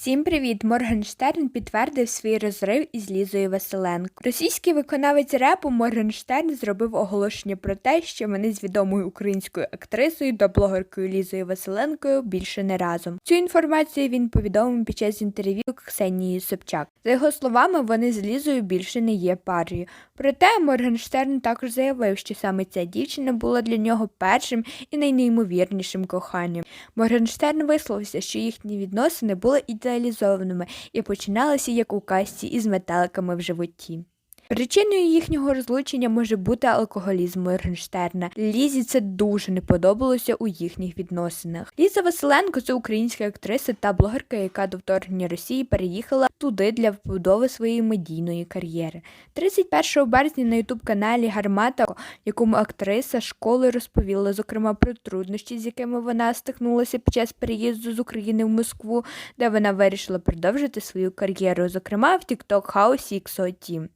Всім привіт! Моргенштерн підтвердив свій розрив із Лізою Василенко. Російський виконавець репу Моргенштерн зробив оголошення про те, що вони з відомою українською актрисою та блогеркою Лізою Василенкою більше не разом. Цю інформацію він повідомив під час інтерв'ю Ксенії Собчак. За його словами, вони з Лізою більше не є парою. Проте Моргенштерн також заявив, що саме ця дівчина була для нього першим і найнеймовірнішим коханням. Моргенштерн висловився, що їхні відносини були ідеалізованими і починалися як у касті із метеликами в животі. Причиною їхнього розлучення може бути алкоголізм Моргенштерна. Лізі це дуже не подобалося у їхніх відносинах. Ліза Василенко це українська актриса та блогерка, яка до вторгнення Росії переїхала туди для вбудови своєї медійної кар'єри. 31 березня на ютуб-каналі Гармата, якому актриса школи розповіла, зокрема про труднощі, з якими вона стикнулася під час переїзду з України в Москву, де вона вирішила продовжити свою кар'єру, зокрема в TikTok хаусі XOT.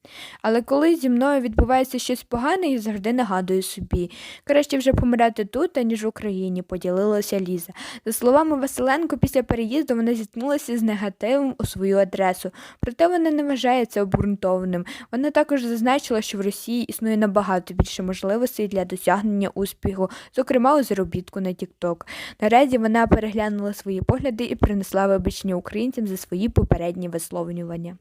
Але коли зі мною відбувається щось погане, я завжди нагадую собі. Краще вже помирати тут, аніж в Україні, поділилася Ліза. За словами Василенко, після переїзду вона зіткнулася з негативом у свою адресу, проте вона не вважає це обґрунтованим. Вона також зазначила, що в Росії існує набагато більше можливостей для досягнення успіху, зокрема у заробітку на TikTok. Наразі вона переглянула свої погляди і принесла вибачення українцям за свої попередні висловлювання.